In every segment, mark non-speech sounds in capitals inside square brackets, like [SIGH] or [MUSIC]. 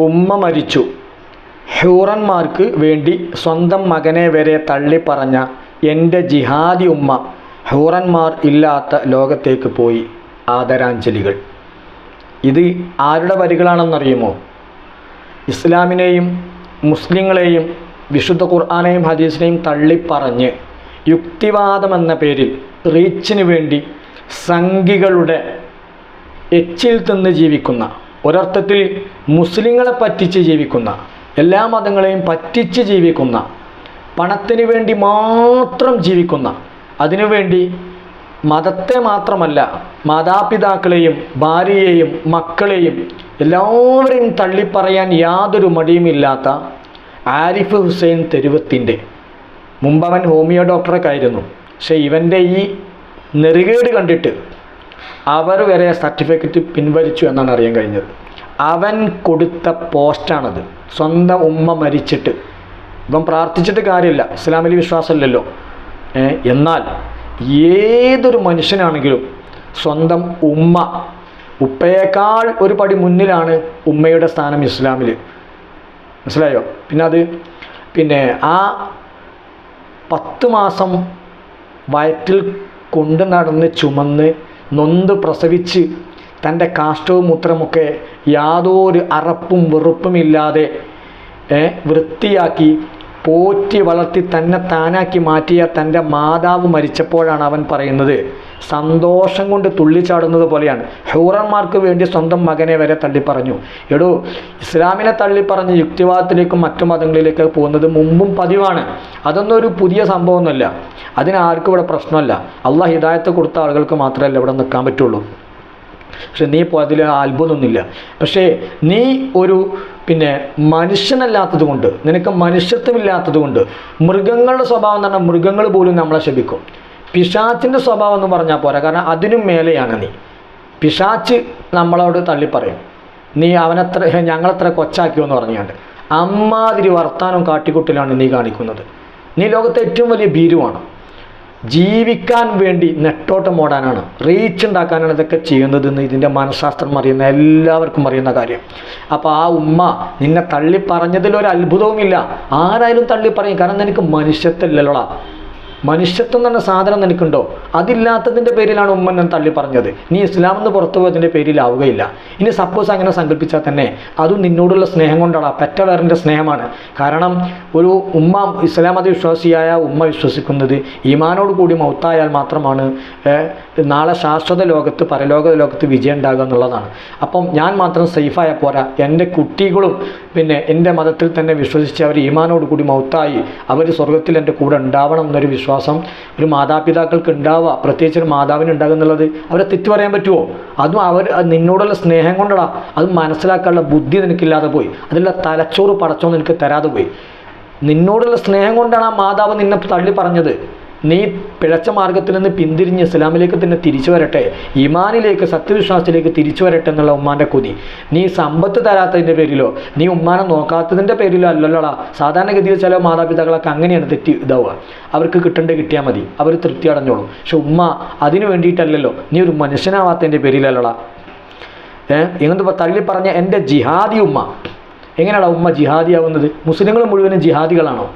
ഉമ്മ മരിച്ചു. ഹൂറന്മാർക്ക് വേണ്ടി സ്വന്തം മകനെ വരെ തള്ളിപ്പറഞ്ഞ എന്റെ ജിഹാദി ഉമ്മ ഹൂറന്മാർ ഇല്ലാത്ത ലോകത്തേക്ക് പോയി. ആദരാഞ്ജലികൾ. ഇത് ആരുടെ വരികളാണെന്നറിയുമോ? ഇസ്ലാമിനെയും മുസ്ലിങ്ങളെയും വിശുദ്ധ ഖുർആാനെയും ഹദീസിനെയും തള്ളിപ്പറഞ്ഞ് യുക്തിവാദം എന്ന പേരിൽ റീച്ചിന് വേണ്ടി സംഘികളുടെ എച്ചിൽ തിന്ന് ജീവിക്കുന്ന ഒരർത്ഥത്തിൽ മുസ്ലിങ്ങളെ പറ്റിച്ച് ജീവിക്കുന്ന എല്ലാ മതങ്ങളെയും പറ്റിച്ച് ജീവിക്കുന്ന പണത്തിന് വേണ്ടി മാത്രം ജീവിക്കുന്ന അതിനുവേണ്ടി മതത്തെ മാത്രമല്ല മാതാപിതാക്കളെയും ഭാര്യയെയും മക്കളെയും എല്ലാവരെയും തള്ളിപ്പറയാൻ യാതൊരു മടിയുമില്ലാത്ത ആരിഫ് ഹുസൈൻ തെരുവത്തിന്റെ മുമ്പ് അവൻ ഹോമിയോ ഡോക്ടറൊക്കെ ആയിരുന്നു. പക്ഷേ ഇവന്റെ ഈ നെറുകേട് കണ്ടിട്ട് അവർ വരെ സർട്ടിഫിക്കറ്റ് പിൻവലിച്ചു എന്നാണ് അറിയാൻ കഴിഞ്ഞത്. അവൻ കൊടുത്ത പോസ്റ്റാണത് സ്വന്തം ഉമ്മ മരിച്ചിട്ട്. ഇവൻ പ്രാർത്ഥിച്ചിട്ട് കാര്യമില്ല. ഇസ്ലാമിൽ വിശ്വാസമില്ലല്ലോ. എന്നാൽ ഏതൊരു മനുഷ്യനാണെങ്കിലും സ്വന്തം ഉമ്മ ഉപ്പയേക്കാൾ ഒരു പടി മുന്നിലാണ് ഉമ്മയുടെ സ്ഥാനം ഇസ്ലാമിൽ. മനസ്സിലായോ? പിന്നെ അത് പിന്നെ ആ പത്ത് മാസം വയറ്റിൽ കൊണ്ട് നടന്ന് ചുമന്ന് നൊന്ത് പ്രസവിച്ച് തന്റെ കാഷ്ടവും മൂത്രമൊക്കെ യാതൊരു അറപ്പും വെറുപ്പുമില്ലാതെ വൃത്തിയാക്കി പോറ്റി വളർത്തി തന്നെ താനാക്കി മാറ്റിയ തന്റെ മാതാവ് മരിച്ചപ്പോഴാണ് അവൻ പറയുന്നത്. സന്തോഷം കൊണ്ട് തുള്ളിച്ചാടുന്നത് പോലെയാണ്. ഹൂറന്മാർക്ക് വേണ്ടി സ്വന്തം മകനെ വരെ തള്ളിപ്പറഞ്ഞു. എടോ ഇസ്ലാമിനെ തള്ളിപ്പറഞ്ഞ് യുക്തിവാദത്തിലേക്കും മറ്റു മതങ്ങളിലേക്ക് പോകുന്നത് മുമ്പും പതിവാണ്. അതൊന്നും ഒരു പുതിയ സംഭവമൊന്നുമല്ല. അതിനാർക്കും ഇവിടെ പ്രശ്നമല്ല. അള്ളാഹ് ഹിദായത്ത് കൊടുത്ത ആളുകൾക്ക് മാത്രമല്ല ഇവിടെ നിൽക്കാൻ പറ്റുള്ളൂ. പക്ഷെ നീ അതിൽ അത്ഭുതമൊന്നുമില്ല. പക്ഷേ നീ ഒരു പിന്നെ മനുഷ്യനല്ലാത്തത് കൊണ്ട് നിനക്ക് മനുഷ്യത്വമില്ലാത്തത് കൊണ്ട് മൃഗങ്ങളുടെ സ്വഭാവം എന്ന് പറഞ്ഞാൽ മൃഗങ്ങൾ പോലും നമ്മളെ ശപിക്കും. പിശാച്ചിന്റെ സ്വഭാവം എന്ന് പറഞ്ഞാൽ പോരാ കാരണം അതിനും മേലെയാണ് നീ. പിശാച്ച് നമ്മളോട് തള്ളിപ്പറയും. നീ അവനത്ര [LAUGHS] ഞങ്ങളത്ര കൊച്ചാക്കിയോ എന്ന് പറഞ്ഞുകൊണ്ട്. അമ്മാതിരി വർത്താനം കാട്ടിക്കുട്ടിലാണ് നീ കാണിക്കുന്നത്. നീ ലോകത്തെ ഏറ്റവും വലിയ ഭീരുവാണ്. ജീവിക്കാൻ വേണ്ടി നെട്ടോട്ടം ഓടാനാണ് റീച്ച് ഉണ്ടാക്കാനാണ് ഇതൊക്കെ ചെയ്യുന്നതെന്ന് ഇതിന്റെ മനഃശാസ്ത്രം അറിയുന്ന എല്ലാവർക്കും അറിയുന്ന കാര്യം. അപ്പോൾ ആ ഉമ്മ നിന്നെ തള്ളി പറഞ്ഞതിൽ ഒരു ആരായാലും തള്ളി പറയും കാരണം എനിക്ക് മനുഷ്യത്വമില്ലല്ലോടാ മനുഷ്യത്വം എന്ന സാധനം നിനക്കുണ്ടോ? അതില്ലാത്തതിന്റെ പേരിലാണ് ഉമ്മ ഞാൻ തള്ളി പറഞ്ഞത്. നീ ഇസ്ലാം എന്ന് പുറത്തു പോയതിന്റെ പേരിലാവുകയില്ല. ഇനി സപ്പോസ് അങ്ങനെ സങ്കല്പിച്ചാൽ തന്നെ അതും നിന്നോടുള്ള സ്നേഹം കൊണ്ടാണ് പെറ്റ വേറിന്റെ സ്നേഹമാണ്. കാരണം ഒരു ഉമ്മ ഇസ്ലാം മത വിശ്വാസിയായ ഉമ്മ വിശ്വസിക്കുന്നത് ഈമാനോട് കൂടി മൗത്തായാൽ മാത്രമാണ് നാളെ ശാശ്വത ലോകത്ത് പരലോക ലോകത്ത് വിജയം ഉണ്ടാകുക എന്നുള്ളതാണ്. അപ്പം ഞാൻ മാത്രം സേഫായ പോരാ. എന്റെ കുട്ടികളും പിന്നെ എന്റെ മതത്തിൽ തന്നെ വിശ്വസിച്ച് അവർ ഈമാനോട് കൂടി മൗത്തായി അവർ സ്വർഗത്തിൽ എന്റെ കൂടെ ഉണ്ടാവണം എന്നൊരു വിശ്വാസം ഒരു മാതാപിതാക്കൾക്ക് ഉണ്ടാവുക പ്രത്യേകിച്ച് ഒരു മാതാവിന് ഉണ്ടാകുക എന്നുള്ളത് അവരെ തെറ്റു പറയാൻ പറ്റുമോ? അതും അവർ നിന്നോടുള്ള സ്നേഹം കൊണ്ടടാ. അത് മനസ്സിലാക്കാനുള്ള ബുദ്ധി നിനക്കില്ലാതെ പോയി. അതിലുള്ള തലച്ചോറ് പടച്ചോ നിനക്ക് തരാതെ പോയി. നിന്നോടുള്ള സ്നേഹം കൊണ്ടാണ് ആ മാതാവ് നിന്നെ തള്ളി പറഞ്ഞത്. നീ പിഴച്ച മാർഗത്തിൽ നിന്ന് പിന്തിരിഞ്ഞ് ഇസ്ലാമിലേക്ക് തന്നെ തിരിച്ചു വരട്ടെ. ഇമാനിലേക്ക് സത്യവിശ്വാസത്തിലേക്ക് തിരിച്ചു വരട്ടെ എന്നുള്ള ഉമ്മാന്റെ കൊതി. നീ സമ്പത്ത് തരാത്തതിന്റെ പേരിലോ നീ ഉമ്മാനെ നോക്കാത്തതിന്റെ പേരിലോ അല്ലല്ലോടാ. സാധാരണഗതിയിൽ ചില മാതാപിതാക്കളൊക്കെ അങ്ങനെയാണ് തെറ്റി ഇതാവുക. അവർക്ക് കിട്ടേണ്ടത് കിട്ടിയാൽ മതി. അവർ തൃപ്തി അടഞ്ഞോളും. പക്ഷെ ഉമ്മ അതിന് വേണ്ടിയിട്ടല്ലല്ലോ. നീ ഒരു മനുഷ്യനാവാത്തതിന്റെ പേരിലല്ലടാ. ഏഹ് ഇങ്ങനത്തെ തള്ളി പറഞ്ഞ എന്റെ ജിഹാദി ഉമ്മ. എങ്ങനെയാണ് ഉമ്മ ജിഹാദിയാവുന്നത്? മുസ്ലിങ്ങൾ മുഴുവനും ജിഹാദികളാണോ?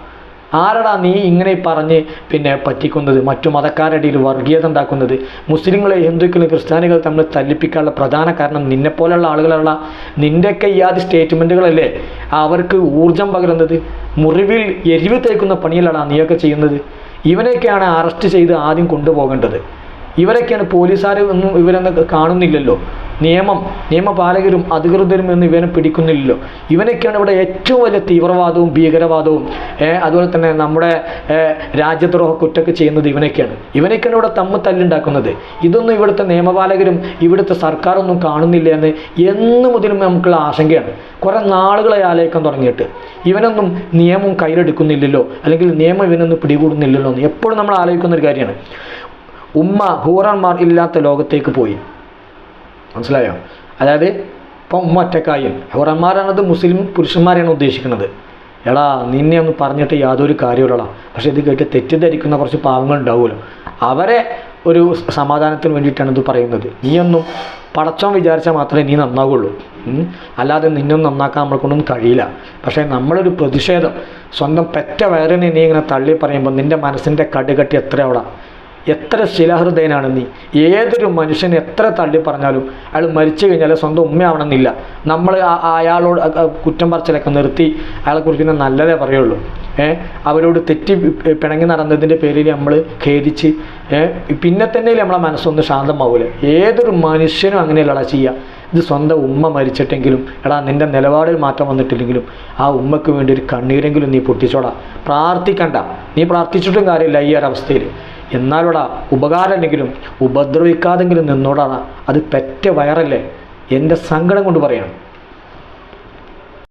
ആരടാ നീ ഇങ്ങനെ പറഞ്ഞ് പിന്നെ പറ്റിക്കുന്നത്? മറ്റു മതക്കാരുടെ ഇടയിൽ വർഗീയത ഉണ്ടാക്കുന്നത്. മുസ്ലിങ്ങളെ ഹിന്ദുക്കളെ ക്രിസ്ത്യാനികൾ തമ്മിൽ തല്ലിപ്പിക്കാനുള്ള പ്രധാന കാരണം നിന്നെപ്പോലുള്ള ആളുകളുള്ള നിന്റെയൊക്കെ ഈ ആദ്യ സ്റ്റേറ്റ്മെന്റുകളല്ലേ അവർക്ക് ഊർജം പകരുന്നത്. മുറിവിൽ എരിവ് തേക്കുന്ന പണിയിലാണ് നീയൊക്കെ ചെയ്യുന്നത്. ഇവനെയൊക്കെയാണ് അറസ്റ്റ് ചെയ്ത് ആദ്യം കൊണ്ടുപോകേണ്ടത്. ഇവരൊക്കെയാണ് പോലീസുകാർ ഒന്നും ഇവരൊന്നും കാണുന്നില്ലല്ലോ. നിയമം നിയമപാലകരും അധികൃതരും എന്ന് ഇവനെ പിടിക്കുന്നില്ലല്ലോ. ഇവനൊക്കെയാണ് ഇവിടെ ഏറ്റവും വലിയ തീവ്രവാദവും ഭീകരവാദവും അതുപോലെ തന്നെ നമ്മുടെ രാജ്യദ്രോഹ കുറ്റമൊക്കെ ചെയ്യുന്നത് ഇവനൊക്കെയാണ്. ഇവനൊക്കെയാണ് ഇവിടെ തമ്മ് തല്ലുണ്ടാക്കുന്നത്. ഇതൊന്നും ഇവിടുത്തെ നിയമപാലകരും ഇവിടുത്തെ സർക്കാരൊന്നും കാണുന്നില്ല എന്ന് എന്ന് മുതലും നമുക്കുള്ള ആശങ്കയാണ്. കുറേ നാളുകളെ ആലോചിക്കാൻ തുടങ്ങിയിട്ട്. ഇവനൊന്നും നിയമം കയ്യിലെടുക്കുന്നില്ലല്ലോ. അല്ലെങ്കിൽ നിയമം ഇവനൊന്നും പിടികൂടുന്നില്ലല്ലോ എന്ന് എപ്പോഴും നമ്മൾ ആലോചിക്കുന്ന ഒരു കാര്യമാണ്. ഉമ്മ ഹൂറന്മാർ ഇല്ലാത്ത ലോകത്തേക്ക് പോയി. മനസ്സിലായോ? അതായത് ഇപ്പം ഉമ്മ ഒറ്റക്കായി. ഹൂറന്മാരാണത് മുസ്ലിം പുരുഷന്മാരെയാണ് ഉദ്ദേശിക്കുന്നത്. എടാ നിന്നെ ഒന്ന് പറഞ്ഞിട്ട് യാതൊരു കാര്യമില്ലടാ. പക്ഷേ ഇത് കേട്ട് തെറ്റിദ്ധരിക്കുന്ന കുറച്ച് പാവങ്ങൾ ഉണ്ടാവുമല്ലോ. അവരെ ഒരു സമാധാനത്തിന് വേണ്ടിയിട്ടാണ് ഇത് പറയുന്നത്. നീയൊന്നും പടച്ചോൻ വിചാരിച്ചാൽ മാത്രമേ നീ നന്നാവുള്ളൂ. അല്ലാതെ നിന്നൊന്നും നന്നാക്കാൻ നമ്മളെ കൊണ്ടൊന്നും കഴിയില്ല. പക്ഷേ നമ്മളൊരു പ്രതിഷേധം സ്വന്തം പെറ്റ വയറിനെ നീ ഇങ്ങനെ തള്ളി പറയുമ്പോൾ നിന്റെ മനസ്സിന്റെ കടുകട്ടി എത്ര എത്ര ശിലഹൃദയനാണ് നീ? ഏതൊരു മനുഷ്യനെ എത്ര തള്ളി പറഞ്ഞാലും അയാൾ മരിച്ചു കഴിഞ്ഞാൽ സ്വന്തം ഉമ്മയാവണമെന്നില്ല. നമ്മൾ അയാളോട് കുറ്റം പറച്ചിലൊക്കെ നിർത്തി അയാളെ കുറിച്ച് നല്ലതേ പറയുള്ളൂ. അവരോട് തെറ്റി പിണങ്ങി നടന്നതിന്റെ പേരിൽ നമ്മൾ ഖേദിച്ച് ഏ? പിന്നെ തന്നെ നമ്മളെ മനസ്സൊന്ന് ശാന്തമാവൂല? ഏതൊരു മനുഷ്യനും അങ്ങനെയല്ലടാ ചെയ്യുക ഇത് സ്വന്തം ഉമ്മ മരിച്ചിട്ടെങ്കിലും എടാ നിന്റെ നിലപാടിൽ മാറ്റം വന്നിട്ടില്ലെങ്കിലും ആ ഉമ്മക്ക് വേണ്ടി ഒരു കണ്ണീരെങ്കിലും നീ പൊട്ടിച്ചോടാ. പ്രാർത്ഥിക്കണ്ട. നീ പ്രാർത്ഥിച്ചിട്ടും കാര്യമില്ല ഈ ഒരവസ്ഥയിൽ. എന്നാലോടാ ഉപകാരമില്ലെങ്കിലും ഉപദ്രവിക്കാതെങ്കിലും നിന്നോടാ അത് പെറ്റ വയറല്ലേ? എന്റെ സങ്കടം കൊണ്ട് പറയണം.